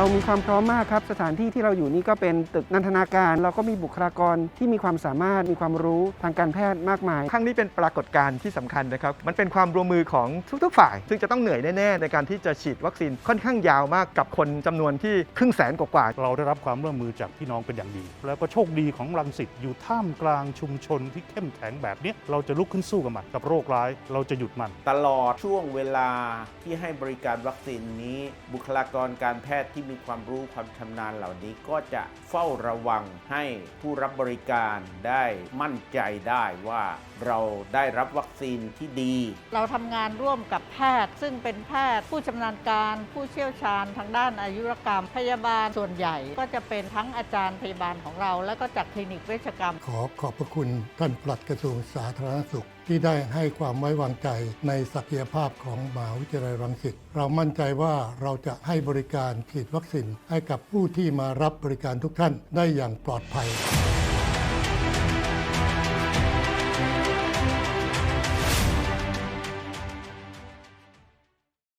เรามีความพร้อมมากครับ สถานที่ที่เราอยู่นี่ก็เป็นตึกนันทนาการ เราก็มีบุคลากรที่มีความสามารถมีความรู้ทางการแพทย์มากมาย ครั้งนี้เป็นปรากฏการณ์ที่สำคัญนะครับ มันเป็นความร่วมมือของทุกๆฝ่าย ซึ่งจะต้องเหนื่อยแน่ๆ ในการที่จะฉีดวัคซีนค่อนข้างยาวมากกับคนจำนวนที่ครึ่งแสนกว่าๆ เราได้รับความร่วมมือจากพี่น้องเป็นอย่างดี แล้วก็โชคดีของรังสิตอยู่ท่ามกลางชุมชนที่เข้มแข็งแบบเนี้ยเราจะลุกขึ้นสู้กับมันกับโรคร้าย เราจะหยุดมัน ตลอดช่วงเวลาที่ให้บริการวัคซีนนี้ บุคลากรการแพทย์ที่มีความรู้ความชำนาญเหล่านี้ก็จะเฝ้าระวังให้ผู้รับบริการได้มั่นใจได้ว่าเราได้รับวัคซีนที่ดี เราทำงานร่วมกับแพทย์ ซึ่งเป็นแพทย์ผู้ชำนาญการ ผู้เชี่ยวชาญทางด้านอายุรกรรมพยาบาลส่วนใหญ่ ก็จะเป็นทั้งอาจารย์พยาบาลของเรา แล้วก็จากคลินิกเวชกรรม ขอขอบพระคุณท่านปลัดกระทรวงสาธารณสุขที่ได้ให้ความไว้วางใจในศักยภาพของมหาวิทยาลัยรังสิตเรามั่นใจว่าเราจะให้บริการฉีดวัคซีนให้กับผู้ที่มารับบริการทุกท่านได้อย่างปลอดภัย